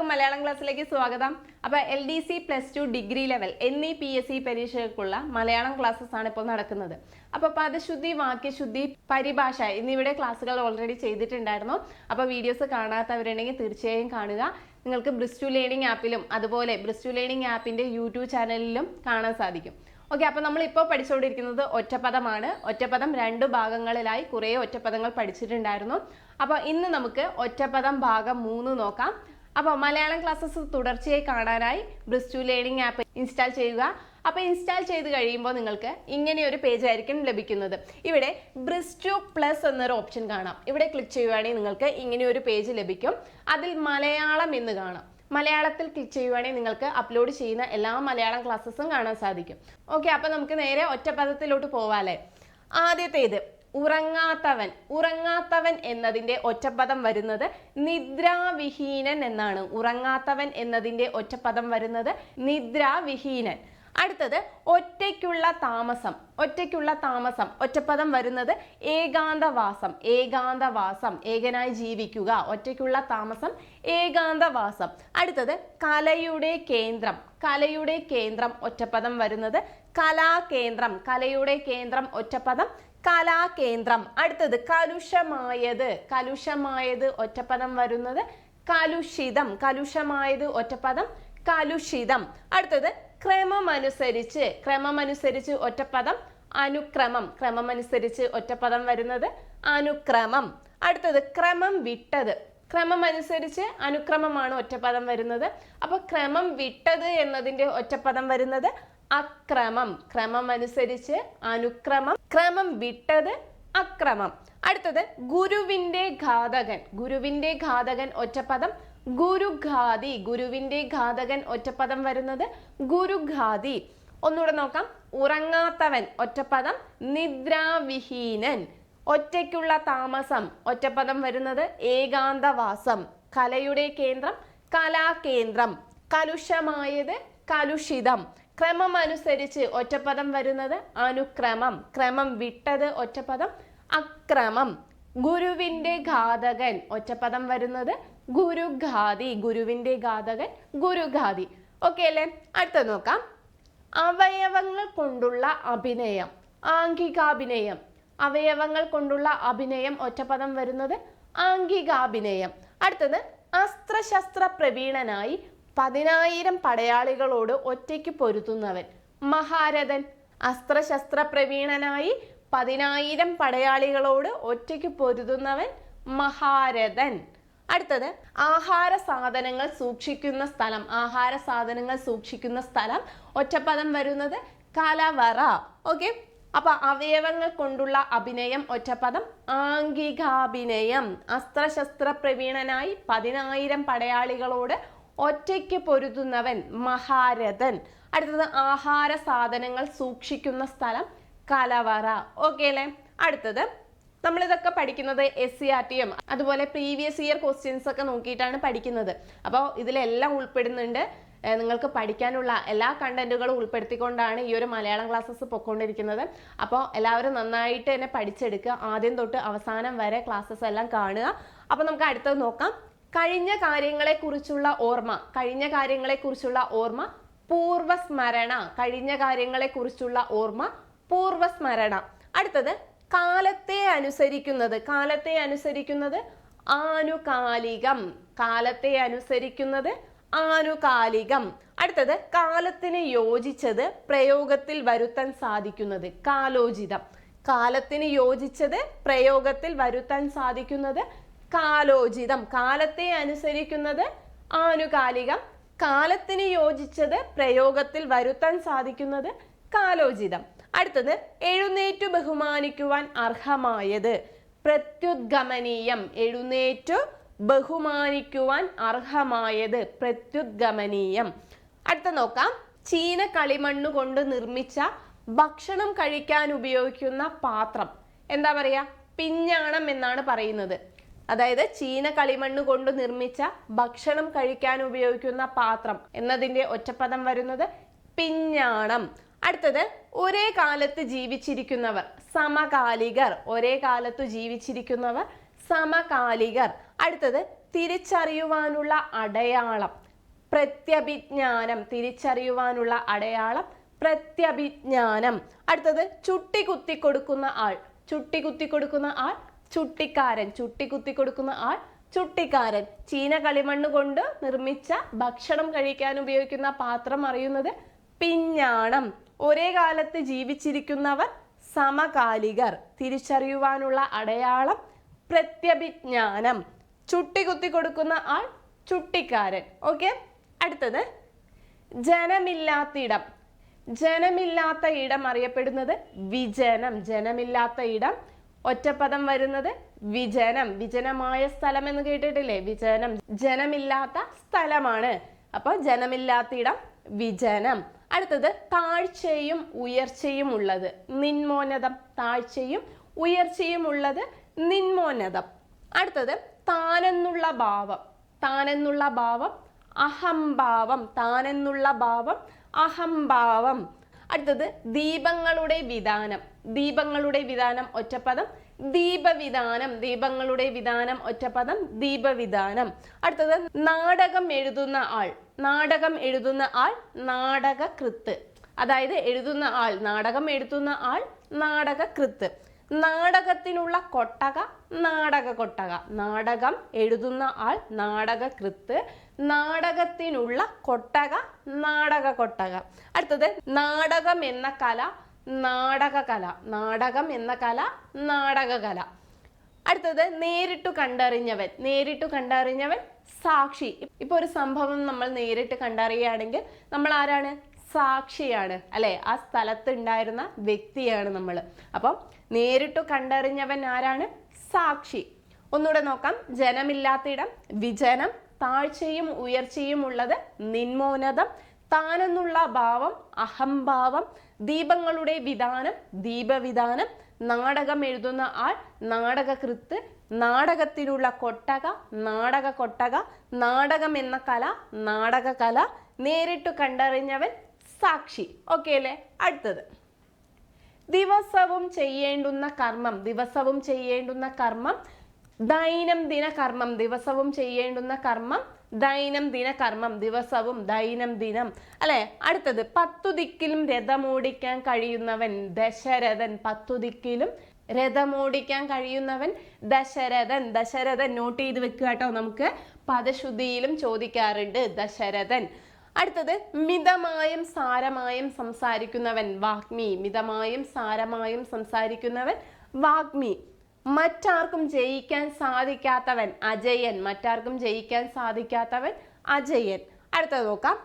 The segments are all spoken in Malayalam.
എല്ലാവർക്കും മലയാളം ക്ലാസ്സിലേക്ക് സ്വാഗതം. അപ്പൊ L D C plus two degree level എന്നീ പി എസ് സി പരീക്ഷകൾക്കുള്ള മലയാളം ക്ലാസ്സസ് ആണ് ഇപ്പോൾ നടക്കുന്നത്. അപ്പൊ പദശുദ്ധി വാക്യശുദ്ധി പരിഭാഷ എന്നിവയുടെ ക്ലാസ്സുകൾ ഓൾറെഡി ചെയ്തിട്ടുണ്ടായിരുന്നു. അപ്പൊ വീഡിയോസ് കാണാത്തവരുണ്ടെങ്കിൽ തീർച്ചയായും കാണുക. നിങ്ങൾക്ക് ബ്രിസ്റ്റു ലേണിംഗ് ആപ്പിലും അതുപോലെ ബ്രിസ്റ്റു ലേണിംഗ് ആപ്പിന്റെ യൂട്യൂബ് ചാനലിലും കാണാൻ സാധിക്കും. ഓക്കെ അപ്പോൾ നമ്മൾ ഇപ്പോൾ പഠിച്ചുകൊണ്ടിരിക്കുന്നത് ഒറ്റപ്പദമാണ്. ഒറ്റപ്പദം രണ്ട് ഭാഗങ്ങളിലായി കുറേ ഒറ്റപ്പദങ്ങൾ പഠിച്ചിട്ടുണ്ടായിരുന്നു. അപ്പോൾ ഇന്ന് നമുക്ക് ഒറ്റപ്പദം ഭാഗം മൂന്ന് നോക്കാം. അപ്പോൾ മലയാളം ക്ലാസ്സസ് തുടർച്ചയായി കാണാനായി ബ്രിസ്റ്റു ലേണിംഗ് ആപ്പ് ഇൻസ്റ്റാൾ ചെയ്യുക. അപ്പോൾ ഇൻസ്റ്റാൾ ചെയ്ത് കഴിയുമ്പോൾ നിങ്ങൾക്ക് ഇങ്ങനെ ഒരു പേജ് ആയിരിക്കും ലഭിക്കുന്നത്. ഇവിടെ ബ്രിസ്റ്റു പ്ലസ് എന്നൊരു ഓപ്ഷൻ കാണാം. ഇവിടെ ക്ലിക്ക് ചെയ്യുവാണെങ്കിൽ നിങ്ങൾക്ക് ഇങ്ങനെ ഒരു പേജ് ലഭിക്കും. അതിൽ മലയാളം എന്ന് കാണാം. മലയാളത്തിൽ ക്ലിക്ക് ചെയ്യുവാണെങ്കിൽ നിങ്ങൾക്ക് അപ്ലോഡ് ചെയ്യുന്ന എല്ലാ മലയാളം ക്ലാസ്സസും കാണാൻ സാധിക്കും. ഓക്കെ അപ്പോൾ നമുക്ക് നേരെ ഒറ്റപ്പദത്തിലോട്ട് പോവാല്ലേ? ആദ്യത്തേത് ഉറങ്ങാത്തവൻ ഉറങ്ങാത്തവൻ എന്നതിന്റെ ഒറ്റപ്പദം വരുന്നത് നിദ്രാവിഹീനൻ എന്നാണ്. ഉറങ്ങാത്തവൻ എന്നതിന്റെ ഒറ്റപ്പദം വരുന്നത് നിദ്രാവിഹീനൻ. അടുത്തത് ഒറ്റയ്ക്കുള്ള താമസം ഒറ്റയ്ക്കുള്ള താമസം. ഒറ്റപ്പദം വരുന്നത് ഏകാന്തവാസം ഏകാന്തവാസം ഏകനായി ജീവിക്കുക ഒറ്റയ്ക്കുള്ള താമസം ഏകാന്തവാസം. അടുത്തത് കലയുടെ കേന്ദ്രം കലയുടെ കേന്ദ്രം ഒറ്റപ്പദം വരുന്നത് കലാകേന്ദ്രം കലയുടെ കേന്ദ്രം ഒറ്റപ്പദം കലാകേന്ദ്രം. അടുത്തത് കലുഷമായത്. കലുഷമായത് ഒറ്റപ്പദം വരുന്നത് കലുഷിതം. കലുഷമായത് ഒറ്റപ്പദം കലുഷിതം. അടുത്തത് ക്രമമനുസരിച്ച്. ക്രമമനുസരിച്ച് ഒറ്റപ്പദം അനുക്രമം. ക്രമമനുസരിച്ച് ഒറ്റപ്പദം വരുന്നത് അനുക്രമം. അടുത്തത് ക്രമം വിട്ടത്. ക്രമമനുസരിച്ച് അനുക്രമമാണ് ഒറ്റപ്പദം വരുന്നത്. അപ്പൊ ക്രമം വിട്ടത് എന്നതിന്റെ ഒറ്റപ്പദം വരുന്നത് അക്രമം. ക്രമം അനുസരിച്ച് അനുക്രമം. ക്രമം വിട്ടത് അക്രമം. അടുത്തത് ഗുരുവിന്റെ ഘാതകൻ. ഗുരുവിന്റെ ഘാതകൻ ഒറ്റപ്പദം. ഗുരുഘാതി. ഗുരുവിന്റെ ഘാതകൻ ഒറ്റപ്പദം വരുന്നത് ഗുരുഘാതി. ഒന്നുകൂടെ നോക്കാം. ഉറങ്ങാത്തവൻ ഒറ്റപ്പദം. നിദ്രാവിഹീനൻ. ഒറ്റയ്ക്കുള്ള താമസം ഒറ്റപ്പദം വരുന്നത് ഏകാന്തവാസം. കലയുടെ കേന്ദ്രം കലാകേന്ദ്രം. കലുഷമായത് കലുഷിതം. ക്രമം അനുസരിച്ച് ഒറ്റപ്പദം വരുന്നത് അനുക്രമം. ക്രമം വിട്ടത് ഒറ്റപ്പദം അക്രമം. ഗുരുവിന്റെ ഘാതകൻ ഒറ്റപ്പദം വരുന്നത് ഗുരുഘാതി. ഗുരുവിന്റെ ഘാതകൻ ഗുരുഘാതി. ഓക്കെ അല്ലേ? അടുത്ത നോക്കാം. അവയവങ്ങൾ കൊണ്ടുള്ള അഭിനയം ആംഗികാഭിനയം. അവയവങ്ങൾ കൊണ്ടുള്ള അഭിനയം ഒറ്റപ്പദം വരുന്നത് ആംഗികാഭിനയം. അടുത്തത് അസ്ത്രശസ്ത്ര പ്രവീണനായി പതിനായിരം പടയാളികളോട് ഒറ്റയ്ക്ക് പൊരുത്തുന്നവൻ മഹാരഥൻ അസ്ത്രശസ്ത്ര പ്രവീണനായി പതിനായിരം പടയാളികളോട് ഒറ്റയ്ക്ക് പൊരുതുന്നവൻ മഹാരഥൻ. അടുത്തത് ആഹാര സാധനങ്ങൾ സൂക്ഷിക്കുന്ന സ്ഥലം. ആഹാര സാധനങ്ങൾ സൂക്ഷിക്കുന്ന സ്ഥലം. ഒറ്റപ്പദം വരുന്നത് കലവറ. ഓക്കെ? അപ്പൊ അവയവങ്ങൾ കൊണ്ടുള്ള അഭിനയം ഒറ്റപ്പദം. ആംഗികാഭിനയം. അസ്ത്രശസ്ത്ര പ്രവീണനായി പതിനായിരം പടയാളികളോട് ഒറ്റയ്ക്ക് പൊരുതുന്നവൻ മഹാരഥൻ. അടുത്തത് ആഹാര സാധനങ്ങൾ സൂക്ഷിക്കുന്ന സ്ഥലം കലവറ. ഓക്കെ അല്ലേ? അടുത്തത് നമ്മളിതൊക്കെ പഠിക്കുന്നത് S C R T M അതുപോലെ പ്രീവിയസ് ഇയർ ക്വസ്റ്റ്യൻസ് ഒക്കെ നോക്കിയിട്ടാണ് പഠിക്കുന്നത്. അപ്പോൾ ഇതിലെല്ലാം ഉൾപ്പെടുന്നുണ്ട്. നിങ്ങൾക്ക് പഠിക്കാനുള്ള എല്ലാ കണ്ടന്റുകളും ഉൾപ്പെടുത്തിക്കൊണ്ടാണ് ഈ ഒരു മലയാളം ക്ലാസ്സസ് പൊയ്ക്കൊണ്ടിരിക്കുന്നത് അപ്പോൾ എല്ലാവരും നന്നായിട്ട് തന്നെ പഠിച്ചെടുക്കുക. ആദ്യം തൊട്ട് അവസാനം വരെ ക്ലാസ്സസ് എല്ലാം കാണുക. അപ്പോൾ നമുക്ക് അടുത്തത് നോക്കാം. കഴിഞ്ഞ കാര്യങ്ങളെക്കുറിച്ചുള്ള ഓർമ്മ കഴിഞ്ഞ കാര്യങ്ങളെക്കുറിച്ചുള്ള ഓർമ്മ പൂർവസ്മരണ. കഴിഞ്ഞ കാര്യങ്ങളെക്കുറിച്ചുള്ള ഓർമ്മ പൂർവസ്മരണ. അടുത്തത് കാലത്തെ അനുസരിക്കുന്നത്. കാലത്തെ അനുസരിക്കുന്നത് ആനുകാലികം. കാലത്തെ അനുസരിക്കുന്നത് ആനുകാലികം. അടുത്തത് കാലത്തിന് യോജിച്ചത് പ്രയോഗത്തിൽ വരുത്താൻ സാധിക്കുന്നത്. കാലോചിതം. കാലത്തിന് യോജിച്ചത് പ്രയോഗത്തിൽ വരുത്താൻ സാധിക്കുന്നത് കാലോചിതം. കാലത്തെ അനുസരിക്കുന്നത് ആനുകാലികം കാലത്തിന് യോജിച്ചത് പ്രയോഗത്തിൽ വരുത്താൻ സാധിക്കുന്നത് കാലോചിതം. അടുത്തത് എഴുന്നേറ്റു ബഹുമാനിക്കുവാൻ അർഹമായത് പ്രത്യുദ്ഗമനീയം. എഴുന്നേറ്റു ബഹുമാനിക്കുവാൻ അർഹമായത് പ്രത്യുദ്ഗമനീയം. അടുത്ത നോക്കാം. ചീന കളിമണ്ണ് കൊണ്ട് നിർമ്മിച്ച ഭക്ഷണം കഴിക്കാൻ ഉപയോഗിക്കുന്ന പാത്രം. എന്താ പറയാ? പിഞ്ഞാണം എന്നാണ് പറയുന്നത്. അതായത് ചീന കളിമണ്ണ് കൊണ്ട് നിർമ്മിച്ച ഭക്ഷണം കഴിക്കാൻ ഉപയോഗിക്കുന്ന പാത്രം എന്നതിന്റെ ഒറ്റപ്പദം വരുന്നത് പിഞ്ഞാണം. അടുത്തത് ഒരേ കാലത്ത് ജീവിച്ചിരിക്കുന്നവർ സമകാലികർ. ഒരേ കാലത്ത് ജീവിച്ചിരിക്കുന്നവർ സമകാലികർ. അടുത്തത് തിരിച്ചറിയുവാനുള്ള അടയാളം പ്രത്യഭിജ്ഞാനം. തിരിച്ചറിയുവാനുള്ള അടയാളം പ്രത്യഭിജ്ഞാനം. അടുത്തത് ചുട്ടി കുത്തി കൊടുക്കുന്ന ആൾ. ചുട്ടി കുത്തി കൊടുക്കുന്ന ആൾ ചുട്ടിക്കാരൻ ചുട്ടി കുത്തി കൊടുക്കുന്ന ആൾ ചുട്ടിക്കാരൻ. ചീന കളിമണ്ണ് കൊണ്ട് നിർമ്മിച്ച ഭക്ഷണം കഴിക്കാൻ ഉപയോഗിക്കുന്ന പാത്രം അറിയുന്നത് പിഞ്ഞാണം. ഒരേ കാലത്ത് ജീവിച്ചിരിക്കുന്നവർ സമകാലികർ. തിരിച്ചറിയുവാനുള്ള അടയാളം പ്രത്യഭിജ്ഞാനം. ചുട്ടി കുത്തി കൊടുക്കുന്ന ആൾ ചുട്ടിക്കാരൻ. ഓക്കെ? അടുത്തത്. ജനമില്ലാത്തിടം. ജനമില്ലാത്ത ഇടം അറിയപ്പെടുന്നത് വിജനം. ജനമില്ലാത്ത ഇടം ഒറ്റപ്പദം വരുന്നത് വിജനം വിജനമായ സ്ഥലം എന്ന് കേട്ടിട്ടില്ലേ? വിജനം. ജനമില്ലാത്ത സ്ഥലമാണ്. അപ്പോൾ ജനമില്ലാത്ത ഇടം വിജനം. അടുത്തത് താഴ്ചയും ഉയർച്ചയും ഉള്ളത്. നിന്മോന്നതം താഴ്ചയും ഉയർച്ചയും ഉള്ളത് നിന്മോന്നതം അടുത്തത് താനെന്നുള്ള ഭാവം. താനെന്നുള്ള ഭാവം അഹംഭാവം. താനെന്നുള്ള ഭാവം അഹംഭാവം. അടുത്തത് ദീപങ്ങളുടെ വിധാനം. ദീപങ്ങളുടെ വിധാനം ഒറ്റപ്പദം. ദീപവിധാനം. ദീപങ്ങളുടെ വിധാനം ഒറ്റപ്പദം. ദീപവിധാനം. അടുത്തത് നാടകം എഴുതുന്ന ആൾ. നാടകം എഴുതുന്ന ആൾ നാടകകൃത്ത്. അതായത് എഴുതുന്ന ആൾ നാടകം എഴുതുന്ന ആൾ നാടകകൃത്ത്. നാടകത്തിനുള്ള കൊട്ടക നാടക കൊട്ടക. നാടകം എഴുതുന്ന ആൾ നാടകകൃത്ത്. നാടകത്തിനുള്ള കൊട്ടക നാടക കൊട്ടക. അടുത്തത് നാടകം എന്ന കല നാടക കല. നാടകം എന്ന കല നാടക കല. അടുത്തത് നേരിട്ട് കണ്ടറിഞ്ഞവൻ. നേരിട്ട് കണ്ടറിഞ്ഞവൻ സാക്ഷി. ഇപ്പൊ ഒരു സംഭവം നമ്മൾ നേരിട്ട് കണ്ടറിയുകയാണെങ്കിൽ നമ്മൾ ആരാണ്? സാക്ഷിയാണ്. അല്ലെ? ആ സ്ഥലത്ത് ഉണ്ടായിരുന്ന വ്യക്തിയാണ് നമ്മൾ അപ്പം നേരിട്ട് കണ്ടറിഞ്ഞവൻ ആരാണ്? സാക്ഷി. ഒന്നുകൂടെ നോക്കാം. ജനമില്ലാത്തിടം വിജനം താഴ്ചയും ഉയർച്ചയും ഉള്ളത് നിന്മോനതം താനെന്നുള്ള ഭാവം അഹംഭാവം ദീപങ്ങളുടെ വിധാനം ദീപവിധാനം നാടകം എഴുതുന്ന ആൾ നാടകകൃത്ത് നാടകത്തിനുള്ള കൊട്ടക നാടക കൊട്ടക നാടകം എന്ന കല നാടക കല നേരിട്ടു കണ്ടറിഞ്ഞവൻ സാക്ഷി. ഓക്കെ അല്ലേ? അടുത്തത്. ദിവസവും ചെയ്യേണ്ടുന്ന കർമ്മം ദിവസവും ചെയ്യേണ്ടുന്ന കർമ്മം ദൈനംദിന കർമ്മം ദിവസവും ചെയ്യേണ്ടുന്ന കർമ്മം ദൈനംദിന കർമ്മം ദിവസവും ദൈനംദിനം അല്ലെ? അടുത്തത് പത്തു ദിക്കിലും രഥമോടിക്കാൻ കഴിയുന്നവൻ ദശരഥൻ. പത്തു ദിക്കിലും രഥമോടിക്കാൻ കഴിയുന്നവൻ ദശരഥൻ. ദശരഥൻ നോട്ട് ചെയ്ത് വെക്കുക കേട്ടോ നമുക്ക്. പദശുദ്ധിയിലും ചോദിക്കാറുണ്ട് ദശരഥൻ. അടുത്തത് മിതമായും സാരമായും സംസാരിക്കുന്നവൻ വാഗ്മി. മിതമായും സാരമായും സംസാരിക്കുന്നവൻ വാഗ്മി. മറ്റാർക്കും ജയിക്കാൻ സാധിക്കാത്തവൻ അജയൻ. മറ്റാർക്കും ജയിക്കാൻ സാധിക്കാത്തവൻ അജയൻ. അടുത്തത് നോക്കാം.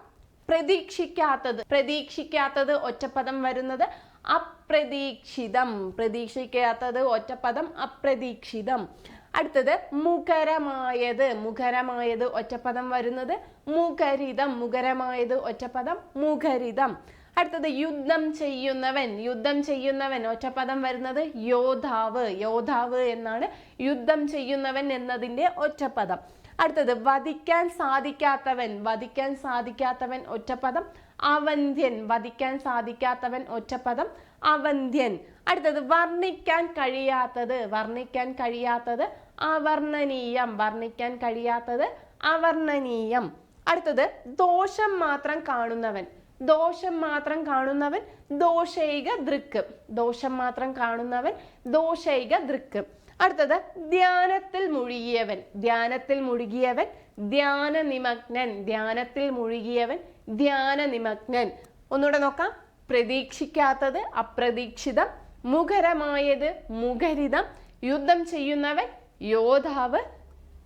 പ്രതീക്ഷിക്കാത്തത്. പ്രതീക്ഷിക്കാത്തത് ഒറ്റപ്പദം വരുന്നത് അപ്രതീക്ഷിതം. പ്രതീക്ഷിക്കാത്തത് ഒറ്റപ്പദം അപ്രതീക്ഷിതം. അടുത്തത് മുഖരമായത്. മുഖരമായത് ഒറ്റപ്പദം വരുന്നത് മുഖരിതം. മുഖരമായത് ഒറ്റപ്പദം മുഖരിതം. അടുത്തത് യുദ്ധം ചെയ്യുന്നവൻ. യുദ്ധം ചെയ്യുന്നവൻ ഒറ്റപ്പദം വരുന്നത് യോധാവ് യോധാവ് എന്നാണ് യുദ്ധം ചെയ്യുന്നവൻ എന്നതിന്റെ ഒറ്റപ്പദം. അടുത്തത് വധിക്കാൻ സാധിക്കാത്തവൻ. വധിക്കാൻ സാധിക്കാത്തവൻ ഒറ്റപ്പദം അവന്ധ്യൻ. വധിക്കാൻ സാധിക്കാത്തവൻ ഒറ്റപ്പദം അവന്ധ്യൻ. അടുത്തത് വർണിക്കാൻ കഴിയാത്തത്. വർണിക്കാൻ കഴിയാത്തത് അവർണനീയം. വർണിക്കാൻ കഴിയാത്തത് അവർണനീയം. അടുത്തത് ദോഷം മാത്രം കാണുന്നവൻ. ദോഷം മാത്രം കാണുന്നവൻ ദോഷൈക ദൃക്ക്. ദോഷം മാത്രം കാണുന്നവൻ ദോഷൈക ദൃക്ക്. അടുത്തത് ധ്യാനത്തിൽ മുഴുകിയവൻ. ധ്യാനത്തിൽ മുഴുകിയവൻ ധ്യാന നിമഗ്നൻ ധ്യാനത്തിൽ മുഴുകിയവൻ ധ്യാന നിമഗ്നൻ. ഒന്നുകൂടെ നോക്കാം. പ്രതീക്ഷിക്കാത്തത് അപ്രതീക്ഷിതം മുഖരമായത് മുഖരിതം യുദ്ധം ചെയ്യുന്നവൻ യോദ്ധാവ്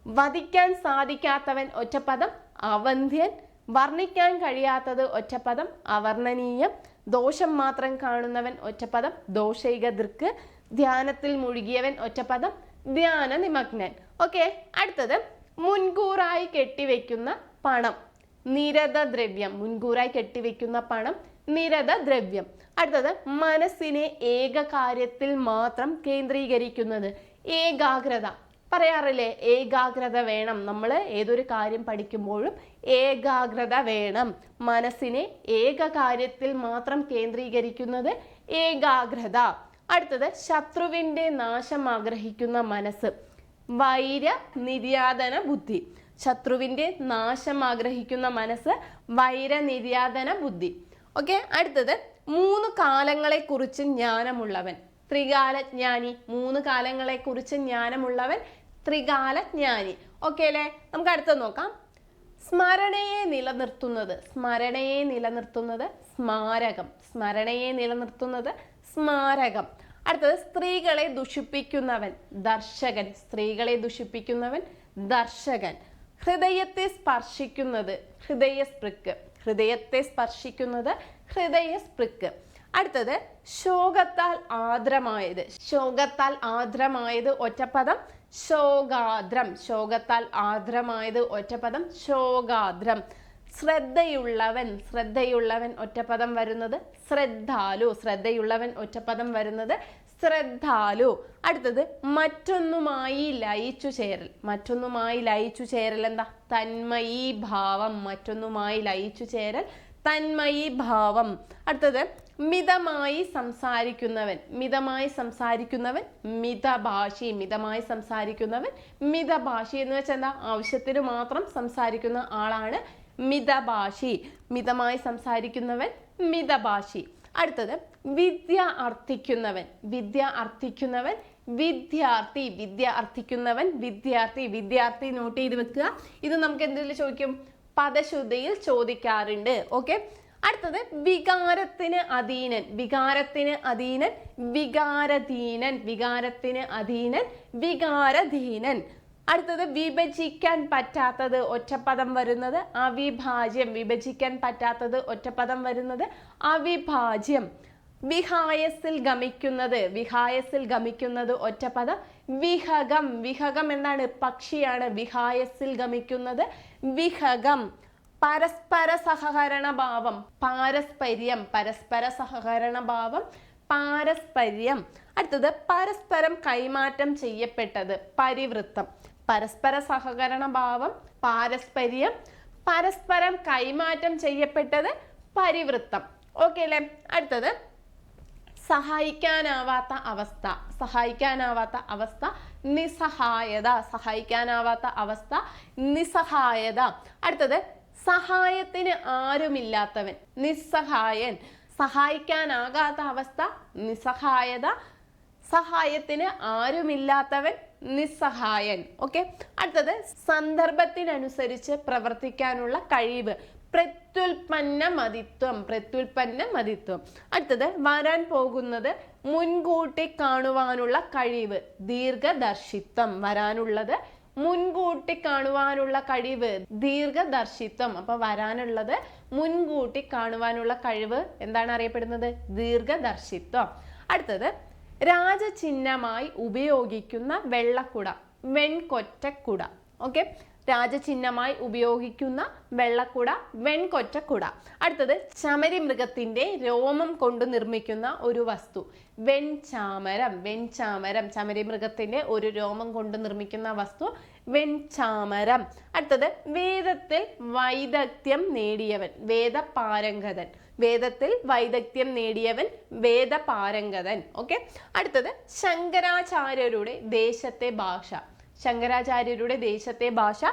വധിക്കാൻ സാധിക്കാത്തവൻ ഒറ്റപ്പദം അവന്ധ്യൻ വർണിക്കാൻ കഴിയാത്തത് ഒറ്റപ്പദം അവർണനീയം ദോഷം മാത്രം കാണുന്നവൻ ഒറ്റപ്പദം ദോഷൈക ദൃക്ക് ധ്യാനത്തിൽ മുഴുകിയവൻ ഒറ്റപ്പദം ധ്യാന നിമഗ്നൻ. ഓക്കെ അടുത്തത് മുൻകൂറായി കെട്ടിവെക്കുന്ന പണം. നിരത ദ്രവ്യം മുൻകൂറായി കെട്ടിവെക്കുന്ന പണം നിരത ദ്രവ്യം അടുത്തത് മനസ്സിനെ ഏക കാര്യത്തിൽ മാത്രം കേന്ദ്രീകരിക്കുന്നത്. ഏകാഗ്രത. പറയാറില്ലേ ഏകാഗ്രത വേണം. നമ്മൾ ഏതൊരു കാര്യം പഠിക്കുമ്പോഴും ഏകാഗ്രത വേണം. മനസ്സിനെ ഏക കാര്യത്തിൽ മാത്രം കേന്ദ്രീകരിക്കുന്നത് ഏകാഗ്രത. അടുത്തത് ശത്രുവിന്റെ നാശം ആഗ്രഹിക്കുന്ന മനസ്സ്. വൈര നിര്യാതന ബുദ്ധി. ശത്രുവിന്റെ നാശം ആഗ്രഹിക്കുന്ന മനസ്സ് വൈര നിര്യാതന ബുദ്ധി. ഓക്കെ അടുത്തത് മൂന്ന് കാലങ്ങളെക്കുറിച്ച് ജ്ഞാനമുള്ളവൻ. ത്രികാലജ്ഞാനി മൂന്ന് കാലങ്ങളെക്കുറിച്ച് ജ്ഞാനമുള്ളവൻ ത്രികാലജ്ഞാനി. ഓക്കെ അല്ലേ? നമുക്ക് അടുത്തത് നോക്കാം. സ്മരണയെ നിലനിർത്തുന്നത് സ്മരണയെ നിലനിർത്തുന്നത് സ്മാരകം. സ്മരണയെ നിലനിർത്തുന്നത് സ്മാരകം. അടുത്തത് സ്ത്രീകളെ ദുഷിപ്പിക്കുന്നവൻ ദർശകൻ. സ്ത്രീകളെ ദുഷിപ്പിക്കുന്നവൻ ദർശകൻ. ഹൃദയത്തെ സ്പർശിക്കുന്നത് ഹൃദയസ്പൃക്ക് ഹൃദയത്തെ സ്പർശിക്കുന്നത് ഹൃദയസ്പൃക്ക് അടുത്തത് ശോകത്താൽ ആദ്രമായത് ശോകത്താൽ ആദ്രമായത് ഒറ്റപ്പദം ശോകാദ്രം ശോകത്താൽ ആദ്രമായത് ഒറ്റപ്പദം ശോകാദ്രം ശ്രദ്ധയുള്ളവൻ ശ്രദ്ധയുള്ളവൻ ഒറ്റപ്പദം വരുന്നത് ശ്രദ്ധാലു. ശ്രദ്ധയുള്ളവൻ ഒറ്റപ്പദം വരുന്നത് ശ്രദ്ധാലു. അടുത്തത് മറ്റൊന്നുമായി ലയിച്ചു ചേരൽ. മറ്റൊന്നുമായി ലയിച്ചു ചേരൽ എന്താ? തന്മയീ ഭാവം. മറ്റൊന്നുമായി ലയിച്ചു ചേരൽ തന്മയി ഭാവം. അടുത്തത് മിതമായി സംസാരിക്കുന്നവൻ. മിതമായി സംസാരിക്കുന്നവൻ മിതഭാഷി. മിതമായി സംസാരിക്കുന്നവൻ മിതഭാഷി എന്ന് വെച്ചാൽ എന്താ? ആവശ്യത്തിന് മാത്രം സംസാരിക്കുന്ന ആളാണ് മിതഭാഷി. മിതമായി സംസാരിക്കുന്നവൻ മിതഭാഷി. അടുത്തത് വിദ്യ അർത്ഥിക്കുന്നവൻ. വിദ്യ അർത്ഥിക്കുന്നവൻ വിദ്യാർത്ഥി. വിദ്യ അർത്ഥിക്കുന്നവൻ വിദ്യാർത്ഥി. വിദ്യാർത്ഥി നോട്ട് ചെയ്ത് വെക്കുക. ഇത് നമുക്ക് എന്തെങ്കിലും ചോദിക്കും? പദശുദ്ധിയിൽ ചോദിക്കാറുണ്ട്. ഓക്കെ അടുത്തത് വികാരത്തിന് അധീനൻ. വികാരത്തിന് അധീനൻ വികാരധീനൻ. വികാരത്തിന് അധീനൻ വികാരധീനൻ. അടുത്തത് വിഭജിക്കാൻ പറ്റാത്തത് ഒറ്റപ്പദം വരുന്നത്. അവിഭാജ്യം വിഭജിക്കാൻ പറ്റാത്തത് ഒറ്റപ്പദം വരുന്നത്. അവിഭാജ്യം വിഹായസിൽ ഗമിക്കുന്നത് വിഹായസിൽ ഗമിക്കുന്നത് ഒറ്റപ്പദം. വിഹകം വിഹകം എന്താണ് പക്ഷിയാണ് വിഹായസിൽ ഗമിക്കുന്നത്. വിഹകം പരസ്പര സഹകരണ ഭാവം. പാരസ്പര്യം പരസ്പര സഹകരണ ഭാവം. പാരസ്പര്യം. അടുത്തത് പരസ്പരം കൈമാറ്റം ചെയ്യപ്പെട്ടത് പരിവൃത്തം. പരസ്പര സഹകരണ ഭാവം പാരസ്പര്യം പരസ്പരം കൈമാറ്റം ചെയ്യപ്പെട്ടത് പരിവൃത്തം. ഓക്കെ അല്ലേ? അടുത്തത് സഹായിക്കാനാവാത്ത അവസ്ഥ. സഹായിക്കാനാവാത്ത അവസ്ഥ നിസ്സഹായത. സഹായിക്കാനാവാത്ത അവസ്ഥ നിസ്സഹായത. അടുത്തത് സഹായത്തിന് ആരുമില്ലാത്തവൻ. നിസ്സഹായൻ. സഹായിക്കാനാകാത്ത അവസ്ഥ നിസ്സഹായത. സഹായത്തിന് ആരുമില്ലാത്തവൻ. നിസ്സഹായൻ. ഓക്കെ അടുത്തത് സന്ദർഭത്തിനനുസരിച്ച് പ്രവർത്തിക്കാനുള്ള കഴിവ്. പ്രത്യുൽപ്പന്ന മതിത്വം പ്രത്യുൽപ്പന്ന മതിത്വം. അടുത്തത് വരാൻ പോകുന്നത് മുൻകൂട്ടി കാണുവാനുള്ള കഴിവ്. ദീർഘദർശിത്വം വരാനുള്ളത് മുൻകൂട്ടി കാണുവാനുള്ള കഴിവ്. ദീർഘദർശിത്വം അപ്പൊ വരാനുള്ളത് മുൻകൂട്ടി കാണുവാനുള്ള കഴിവ്. എന്താണ് അറിയപ്പെടുന്നത്? ദീർഘദർശിത്വം. അടുത്തത് രാജചിഹ്നമായി ഉപയോഗിക്കുന്ന വെള്ളക്കുട വെൺകൊറ്റക്കുട. ഓക്കെ രാജചിഹ്നമായി ഉപയോഗിക്കുന്ന വെള്ളക്കുട വെൺകൊറ്റക്കുട. അടുത്തത് ചമരി മൃഗത്തിന്റെ രോമം കൊണ്ട് നിർമ്മിക്കുന്ന ഒരു വസ്തു. വെൺചാമരം വെൺചാമരം. ചമരി മൃഗത്തിന്റെ ഒരു രോമം കൊണ്ട് നിർമ്മിക്കുന്ന വസ്തു വെൺചാമരം. അടുത്തത് വേദത്തിൽ വൈദഗ്ധ്യം നേടിയവൻ വേദപാരംഗതൻ. വേദത്തിൽ വൈദഗ്ധ്യം നേടിയവൻ വേദപാരംഗതൻ. ഓക്കെ അടുത്തത് ശങ്കരാചാര്യരുടെ ദേശത്തെ ഭാഷ. ശങ്കരാചാര്യരുടെ ദേശത്തെ ഭാഷ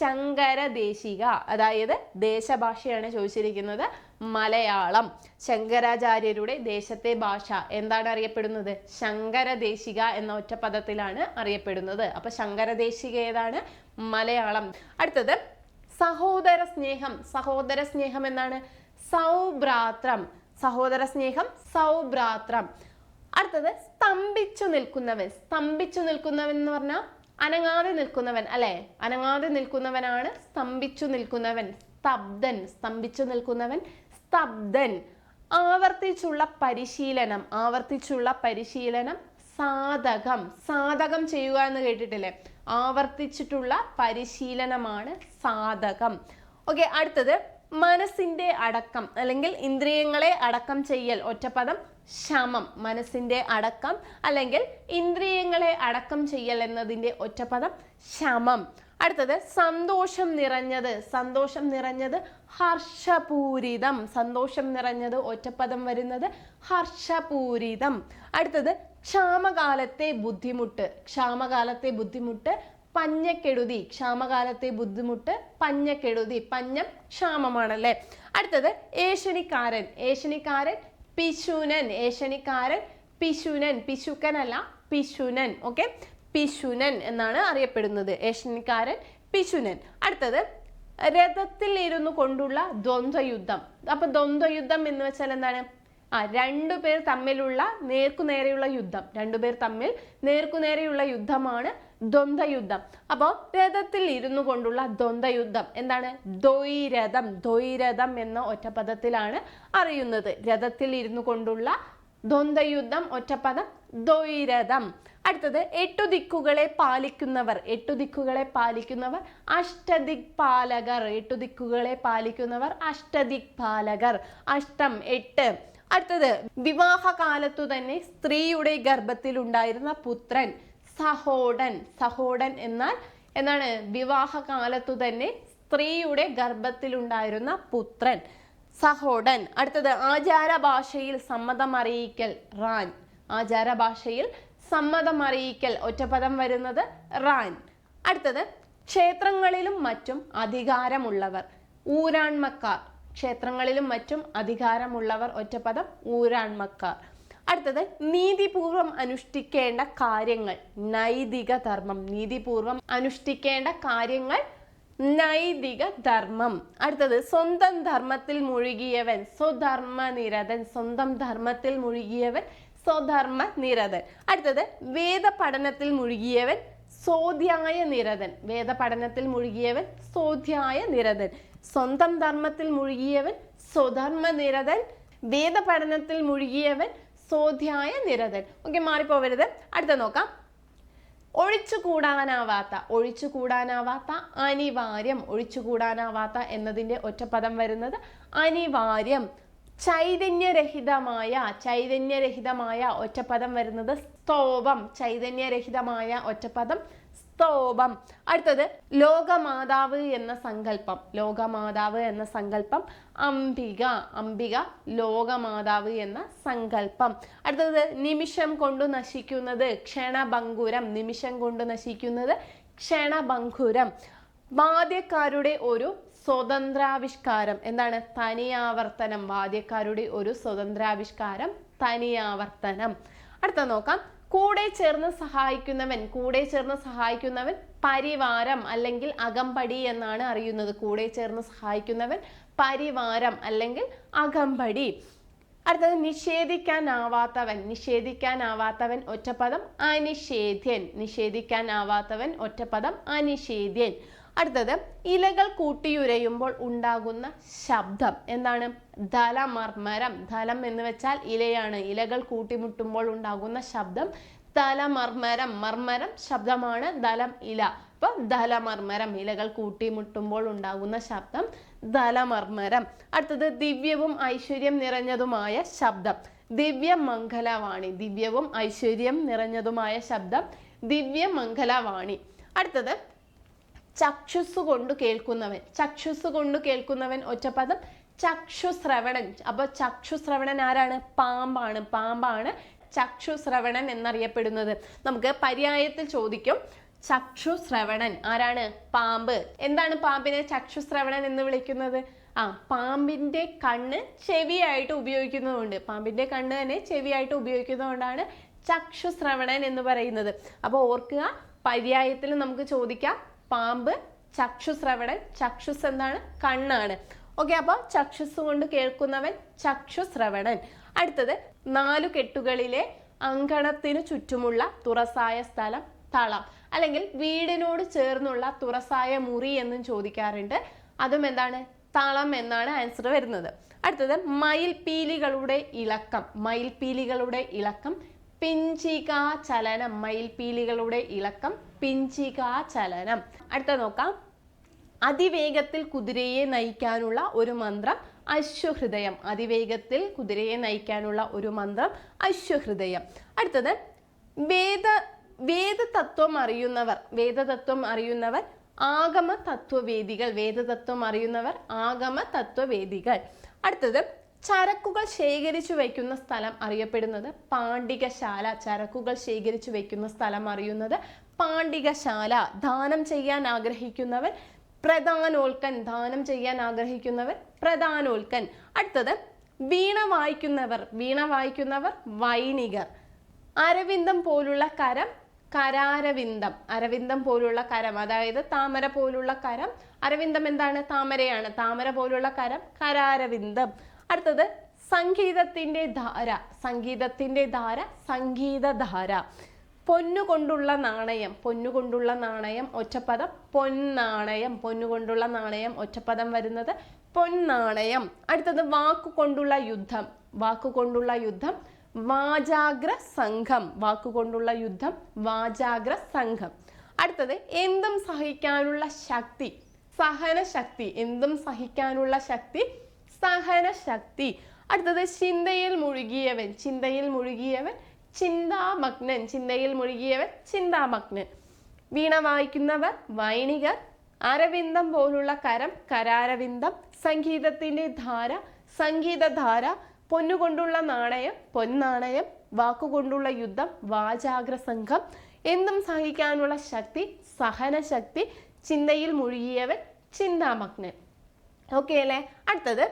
ശങ്കരദേശിക. അതായത് ദേശഭാഷയാണ് ചോദിച്ചിരിക്കുന്നത് മലയാളം. ശങ്കരാചാര്യരുടെ ദേശത്തെ ഭാഷ എന്താണ് അറിയപ്പെടുന്നത്? ശങ്കരദേശിക എന്ന ഒറ്റ പദത്തിലാണ് അറിയപ്പെടുന്നത്. അപ്പൊ ശങ്കരദേശിക ഏതാണ്? മലയാളം. അടുത്തത് സഹോദര സ്നേഹം സഹോദര സ്നേഹം എന്താണ്? സൗഭ്രാത്രം. സഹോദര സ്നേഹം സൗഭ്രാത്രം. അടുത്തത് സ്തംഭിച്ചു നിൽക്കുന്നവൻ. സ്തംഭിച്ചു നിൽക്കുന്നവൻ എന്ന് പറഞ്ഞാൽ അനങ്ങാതെ നിൽക്കുന്നവൻ അല്ലെ? അനങ്ങാതെ നിൽക്കുന്നവനാണ് സ്തംഭിച്ചു നിൽക്കുന്നവൻ. സ്തബ്ധൻ സ്തംഭിച്ചു നിൽക്കുന്നവൻ സ്തബ്ധൻ. ആവർത്തിച്ചുള്ള പരിശീലനം ആവർത്തിച്ചുള്ള പരിശീലനം സാധകം. സാധകം ചെയ്യുക എന്ന് കേട്ടിട്ടില്ലേ? ആവർത്തിച്ചിട്ടുള്ള പരിശീലനമാണ് സാധകം. ഓക്കെ അടുത്തത് മനസ്സിന്റെ അടക്കം അല്ലെങ്കിൽ ഇന്ദ്രിയങ്ങളെ അടക്കം ചെയ്യൽ ഒറ്റപ്പദം ശമം മനസ്സിന്റെ അടക്കം അല്ലെങ്കിൽ ഇന്ദ്രിയങ്ങളെ അടക്കം ചെയ്യൽ എന്നതിന്റെ ഒറ്റപ്പദം ശമം. അടുത്തത് സന്തോഷം നിറഞ്ഞത്. സന്തോഷം നിറഞ്ഞത് ഹർഷപൂരിതം. സന്തോഷം നിറഞ്ഞത് ഒറ്റപ്പദം വരുന്നത് ഹർഷപൂരിതം. അടുത്തത് ക്ഷാമകാലത്തെ ബുദ്ധിമുട്ട്. ക്ഷാമകാലത്തെ ബുദ്ധിമുട്ട് പഞ്ഞക്കെടുതി. ക്ഷാമകാലത്തെ ബുദ്ധിമുട്ട് പഞ്ഞക്കെടുതി. പഞ്ഞം ക്ഷാമമാണല്ലേ? അടുത്തത് ഏഷണിക്കാരൻ ഏഷണിക്കാരൻ പിശുനൻ. ഏഷണിക്കാരൻ പിശുനൻ. പിശുക്കനല്ല പിശുനൻ. ഓക്കെ? പിശുനൻ എന്നാണ് അറിയപ്പെടുന്നത്. ഏഷണിക്കാരൻ പിശുനൻ. അടുത്തത് രഥത്തിൽ ഇരുന്നു കൊണ്ടുള്ള ദ്വന്ദ്വയുദ്ധം. അപ്പൊ ദ്വന്ദ്വയുദ്ധം എന്ന് വെച്ചാൽ എന്താണ്? ആ രണ്ടു പേർ തമ്മിലുള്ള നേർക്കുനേരെയുള്ള യുദ്ധം. രണ്ടുപേർ തമ്മിൽ നേർക്കുനേരെയുള്ള യുദ്ധമാണ് ദ്വന്ദ്വയുദ്ധം. അപ്പോൾ രഥത്തിൽ ഇരുന്നു കൊണ്ടുള്ള ദ്വന്ദ്വയുദ്ധം. എന്താണ്? ദ്വൈരഥം. ദ്വൈരഥം എന്ന ഒറ്റപദത്തിലാണ് അറിയുന്നത്. രഥത്തിൽ ഇരുന്നു കൊണ്ടുള്ള ദ്വന്ദ്വയുദ്ധം ഒറ്റപദം ദ്വൈരഥം. അടുത്തത് എട്ടു ദിക്കുകളെ പാലിക്കുന്നവർ. എട്ടു ദിക്കുകളെ പാലിക്കുന്നവർ അഷ്ടദിക്പാലകർ. എട്ടു ദിക്കുകളെ പാലിക്കുന്നവർ അഷ്ടദിക്പാലകർ. അഷ്ടം എട്ട്. അടുത്തത് വിവാഹകാലത്തു തന്നെ സ്ത്രീയുടെ ഗർഭത്തിൽ ഉണ്ടായിരുന്ന പുത്രൻ. സഹോടൻ സഹോടൻ എന്നാൽ എന്താണ്? വിവാഹകാലത്തു തന്നെ സ്ത്രീയുടെ ഗർഭത്തിലുണ്ടായിരുന്ന പുത്രൻ സഹോടൻ. അടുത്തത് ആചാര ഭാഷയിൽ സമ്മതം അറിയിക്കൽ റാൻ. ആചാര ഭാഷയിൽ സമ്മതം അറിയിക്കൽ ഒറ്റപദം വരുന്നത് റാൻ. അടുത്തത് ക്ഷേത്രങ്ങളിലും മറ്റും അധികാരമുള്ളവർ ഊരാൺമക്കാർ. ക്ഷേത്രങ്ങളിലും മറ്റും അധികാരമുള്ളവർ ഒറ്റപദം ഊരാൺമക്കാർ. അടുത്തത് നീതിപൂർവം അനുഷ്ഠിക്കേണ്ട കാര്യങ്ങൾ. നൈതിക ധർമ്മം നീതിപൂർവം അനുഷ്ഠിക്കേണ്ട കാര്യങ്ങൾ നൈതിക ധർമ്മം അടുത്തത് സ്വന്തം ധർമ്മത്തിൽ മുഴുകിയവൻ സ്വധർമ്മ നിരതൻ സ്വന്തം ധർമ്മത്തിൽ മുഴുകിയവൻ സ്വധർമ്മ നിരതൻ അടുത്തത് വേദ പഠനത്തിൽ മുഴുകിയവൻ സ്വാധ്യായ നിരതൻ. വേദ പഠനത്തിൽ മുഴുകിയവൻ സ്വാധ്യായ നിരതൻ. സ്വന്തം ധർമ്മത്തിൽ മുഴുകിയവൻ സ്വധർമ്മ നിരതൻ വേദ പഠനത്തിൽ മുഴുകിയവൻ സ്വാധ്യായ നിരതൻ. ഓക്കെ മാറിപ്പോവരുത്. അടുത്ത നോക്കാം. ഒഴിച്ചുകൂടാനാവാത്ത ഒഴിച്ചുകൂടാനാവാത്ത അനിവാര്യം. ഒഴിച്ചുകൂടാനാവാത്ത എന്നതിന്റെ ഒറ്റപ്പദം വരുന്നത് അനിവാര്യം. ചൈതന്യരഹിതമായ ചൈതന്യരഹിതമായ ഒറ്റപ്പദം വരുന്നത് സ്തോപം ചൈതന്യരഹിതമായ ഒറ്റപ്പദം സ്തോപം അടുത്തത് ലോകമാതാവ് എന്ന സങ്കല്പം. ലോകമാതാവ് എന്ന സങ്കല്പം അംബിക അംബിക ലോകമാതാവ് എന്ന സങ്കല്പം. അടുത്തത് നിമിഷം കൊണ്ട് നശിക്കുന്നത് ക്ഷണഭങ്കുരം നിമിഷം കൊണ്ട് നശിക്കുന്നത് ക്ഷണഭങ്കുരം. വാദ്യക്കാരുടെ ഒരു സ്വതന്ത്രാവിഷ്കാരം. എന്താണ്? തനിയാവർത്തനം. വാദ്യക്കാരുടെ ഒരു സ്വതന്ത്രാവിഷ്കാരം തനിയാവർത്തനം. അടുത്ത നോക്കാം. കൂടെ ചേർന്ന് സഹായിക്കുന്നവൻ കൂടെ ചേർന്ന് സഹായിക്കുന്നവൻ പരിവാരം അല്ലെങ്കിൽ അകമ്പടി എന്നാണ് അറിയുന്നത്. കൂടെ ചേർന്ന് സഹായിക്കുന്നവൻ പരിവാരം അല്ലെങ്കിൽ അകമ്പടി. അടുത്തത് നിഷേധിക്കാനാവാത്തവൻ. നിഷേധിക്കാനാവാത്തവൻ ഒറ്റപ്പദം അനിഷേധ്യൻ. നിഷേധിക്കാനാവാത്തവൻ ഒറ്റപ്പദം അനിഷേധ്യൻ. അടുത്തത് ഇലകൾ കൂട്ടിയുരയുമ്പോൾ ഉണ്ടാകുന്ന ശബ്ദം. എന്താണ്? ധലമർമരം ധലം എന്ന് വെച്ചാൽ ഇലയാണ്. ഇലകൾ കൂട്ടിമുട്ടുമ്പോൾ ഉണ്ടാകുന്ന ശബ്ദം തലമർമരം മർമരം ശബ്ദമാണ് ധലം ഇല. അപ്പൊ ധലമർമരം ഇലകൾ കൂട്ടിമുട്ടുമ്പോൾ ഉണ്ടാകുന്ന ശബ്ദം ധലമർമരം അടുത്തത് ദിവ്യവും ഐശ്വര്യം നിറഞ്ഞതുമായ ശബ്ദം. ദിവ്യമംഗലവാണി. ദിവ്യവും ഐശ്വര്യം നിറഞ്ഞതുമായ ശബ്ദം ദിവ്യമംഗലവാണി. അടുത്തത് ചക്ഷുസ് കൊണ്ട് കേൾക്കുന്നവൻ. ചക്ഷുസ് കൊണ്ട് കേൾക്കുന്നവൻ ഒറ്റപ്പദം. ചക്ഷുശ്രവണൻ അപ്പൊ ചക്ഷുശ്രവണൻ ആരാണ്? പാമ്പാണ്. പാമ്പാണ് ചക്ഷുശ്രവണൻ എന്നറിയപ്പെടുന്നത്. നമുക്ക് പര്യായത്തിൽ ചോദിക്കും. ചക്ഷുശ്രവണൻ ആരാണ്? പാമ്പ്. എന്താണ് പാമ്പിനെ ചക്ഷുശ്രവണൻ എന്ന് വിളിക്കുന്നത്? ആ പാമ്പിന്റെ കണ്ണ് ചെവിയായിട്ട് ഉപയോഗിക്കുന്നതുകൊണ്ട്. പാമ്പിന്റെ കണ്ണ് തന്നെ ചെവിയായിട്ട് ഉപയോഗിക്കുന്നതുകൊണ്ടാണ് ചക്ഷുശ്രവണൻ എന്ന് പറയുന്നത്. അപ്പോൾ ഓർക്കുക പര്യായത്തിൽ നമുക്ക് ചോദിക്കാം. പാമ്പ് ചക്ഷുശ്രവണൻ ചക്ഷുസ് എന്താണ് കണ്ണാണ്. ഓക്കെ അപ്പോൾ ചക്ഷുസ് കൊണ്ട് കേൾക്കുന്നവൻ ചക്ഷുശ്രവണൻ അടുത്തത് നാലു കെട്ടുകളിലെ അങ്കണത്തിനു ചുറ്റുമുള്ള തുറസായ സ്ഥലം തളം. അല്ലെങ്കിൽ വീടിനോട് ചേർന്നുള്ള തുറസായ മുറി എന്നും ചോദിക്കാറുണ്ട്. അതും എന്താണ്? തളം എന്നാണ് ആൻസർ വരുന്നത്. അടുത്തത് മയിൽപീലികളുടെ ഇളക്കം. മയിൽപീലികളുടെ ഇളക്കം. പിഞ്ചിക ചലനം. മയിൽപീലികളുടെ ഇളക്കം. പിഞ്ചിക ചലനം അടുത്ത നോക്കാം. അതിവേഗത്തിൽ കുതിരയെ നയിക്കാനുള്ള ഒരു മന്ത്രം അശ്വഹൃദയം. അതിവേഗത്തിൽ കുതിരയെ നയിക്കാനുള്ള ഒരു മന്ത്രം അശ്വഹൃദയം. അടുത്തത് വേദ വേദതത്വം അറിയുന്നവർ. വേദതത്വം അറിയുന്നവർ ആഗമ തത്വവേദികൾ വേദതത്വം അറിയുന്നവർ ആഗമ തത്വവേദികൾ അടുത്തത് ചരക്കുകൾ ശേഖരിച്ചു വയ്ക്കുന്ന സ്ഥലം അറിയപ്പെടുന്നത് പാണ്ഡികശാല. ചരക്കുകൾ ശേഖരിച്ചു വയ്ക്കുന്ന സ്ഥലം അറിയുന്നത് പാണ്ഡികശാല ദാനം ചെയ്യാൻ ആഗ്രഹിക്കുന്നവൻ പ്രധാനോൽക്കൻ ദാനം ചെയ്യാൻ ആഗ്രഹിക്കുന്നവർ പ്രധാനോൽക്കൻ. അടുത്തത് വീണ വായിക്കുന്നവർ വീണ വായിക്കുന്നവർ വൈനികർ. അരവിന്ദം പോലുള്ള കരം കരാരവിന്ദം. അരവിന്ദം പോലുള്ള കരം അതായത് താമര പോലുള്ള കരം. അരവിന്ദം എന്താണ്? താമരയാണ്. താമര പോലുള്ള കരം കരാരവിന്ദം. അടുത്തത് സംഗീതത്തിന്റെ ധാര. സംഗീതത്തിന്റെ ധാര സംഗീതധാര. പൊന്നുകൊണ്ടുള്ള നാണയം പൊന്നുകൊണ്ടുള്ള നാണയം ഒറ്റപ്പദം പൊന്നാണയം പൊന്നുകൊണ്ടുള്ള നാണയം ഒറ്റപ്പദം വരുന്നത് പൊന്നാണയം. അടുത്തത് വാക്കുകൊണ്ടുള്ള യുദ്ധം വാക്കുകൊണ്ടുള്ള യുദ്ധം വാചാഗ്ര സംഘം വാക്കുകൊണ്ടുള്ള യുദ്ധം വാചാഗ്ര സംഘം. അടുത്തത് എന്തും സഹിക്കാനുള്ള ശക്തി സഹനശക്തി എന്തും സഹിക്കാനുള്ള ശക്തി സഹനശക്തി അടുത്തത് ചിന്തയിൽ മുഴുകിയവൻ ചിന്തയിൽ മുഴുകിയവൻ ചിന്താമഗ്നൻ ചിന്തയിൽ മുഴുകിയവൻ ചിന്താമഗ്നൻ. വീണ വായിക്കുന്നവർ വൈണികർ അരവിന്ദം പോലുള്ള കരം കരാരവിന്ദം സംഗീതത്തിന്റെ ധാര സംഗീതധാര പൊന്നുകൊണ്ടുള്ള നാണയം പൊന്നാണയം വാക്കുകൊണ്ടുള്ള യുദ്ധം വാചാഗ്ര സംഘം എന്തും സഹിക്കാനുള്ള ശക്തി സഹനശക്തി ചിന്തയിൽ മുഴുകിയവൻ ചിന്താമഗ്നൻ. ഓക്കെ അല്ലേ? അടുത്തത്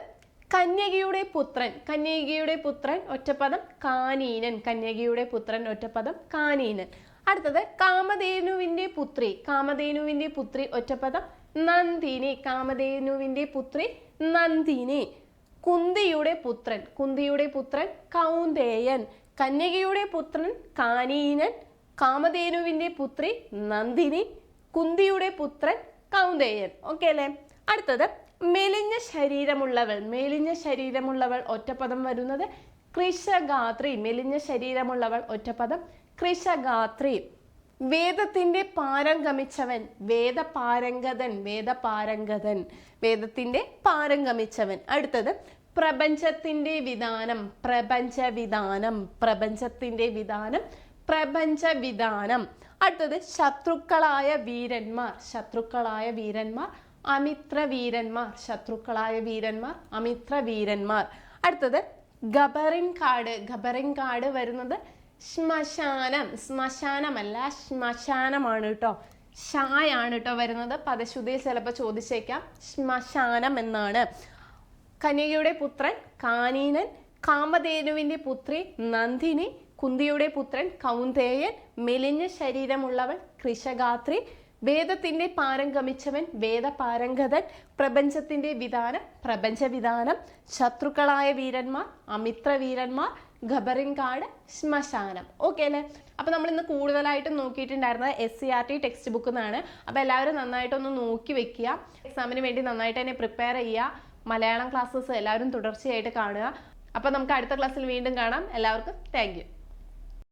കന്യകയുടെ പുത്രൻ കന്യകയുടെ പുത്രൻ ഒറ്റപ്പദം കാനീനൻ കന്യകയുടെ പുത്രൻ ഒറ്റപ്പദം കാനീനൻ. അടുത്തത് കാമധേനുവിന്റെ പുത്രി കാമധേനുവിന്റെ പുത്രി ഒറ്റപ്പദം നന്ദിനി കാമധേനുവിന്റെ പുത്രി നന്ദിനി. കുന്തിയുടെ പുത്രൻ കുന്തിയുടെ പുത്രൻ കൗന്ദേയൻ കന്യകയുടെ പുത്രൻ കാനീനൻ കാമധേനുവിന്റെ പുത്രി നന്ദിനി കുന്തിയുടെ പുത്രൻ കൗന്ദേയൻ. ഓക്കെ അല്ലേ? അടുത്തത് മെലിഞ്ഞ ശരീരമുള്ളവൾ മെലിഞ്ഞ ശരീരമുള്ളവൾ ഒറ്റപ്പദം വരുന്നത് കൃഷഗാത്രി മെലിഞ്ഞ ശരീരമുള്ളവൾ ഒറ്റപ്പദം കൃഷഗാത്രി. വേദത്തിന്റെ പാരംഗമിച്ചവൻ വേദപാരംഗതൻ വേദപാരംഗതൻ വേദത്തിന്റെ പാരംഗമിച്ചവൻ അടുത്തത് പ്രപഞ്ചത്തിന്റെ വിധാനം പ്രപഞ്ച വിധാനം പ്രപഞ്ചത്തിന്റെ വിധാനം പ്രപഞ്ച വിധാനം അടുത്തത് ശത്രുക്കളായ വീരന്മാർ ശത്രുക്കളായ വീരന്മാർ അമിത്ര വീരന്മാർ ശത്രുക്കളായ വീരന്മാർ അമിത്ര വീരന്മാർ. അടുത്തത് ഗബറിൻ കാട്. ഗബറിൻ കാട് വരുന്നത് ശ്മശാനം. ശ്മശാനമല്ല ശ്മശാനമാണ് കേട്ടോ. ഷായാണ് കേട്ടോ വരുന്നത്. പദശുദ്ധിയിൽ ചിലപ്പോൾ ചോദിച്ചേക്കാം. ശ്മശാനം എന്നാണ്. കന്യകയുടെ പുത്രൻ കാനീനൻ കാമധേനുവിന്റെ പുത്രി നന്ദിനി കുന്തിയുടെ പുത്രൻ കൗന്ദേയൻ മെലിഞ്ഞ ശരീരമുള്ളവൾ കൃഷഗാത്രി വേദത്തിന്റെ പാരംഗമിച്ചവൻ വേദപാരംഗതൻ പ്രപഞ്ചത്തിന്റെ വിധാനം പ്രപഞ്ചവിധാനം ശത്രുക്കളായ വീരന്മാർ അമിത്ര വീരന്മാർ ഖബറിൻകാട് ശ്മശാനം. ഓക്കെ അല്ലേ? അപ്പോൾ നമ്മൾ ഇന്ന് കൂടുതലായിട്ടും നോക്കിയിട്ടുണ്ടായിരുന്നത് S C R T text book എന്നാണ് അപ്പോൾ എല്ലാവരും നന്നായിട്ടൊന്ന് നോക്കി വെക്കുക. എക്സാമിന് വേണ്ടി നന്നായിട്ട് തന്നെ പ്രിപ്പയർ ചെയ്യുക. മലയാളം ക്ലാസ്സസ് എല്ലാവരും തുടർച്ചയായിട്ട് കാണുക. അപ്പോൾ നമുക്ക് അടുത്ത ക്ലാസ്സിൽ വീണ്ടും കാണാം. എല്ലാവർക്കും താങ്ക്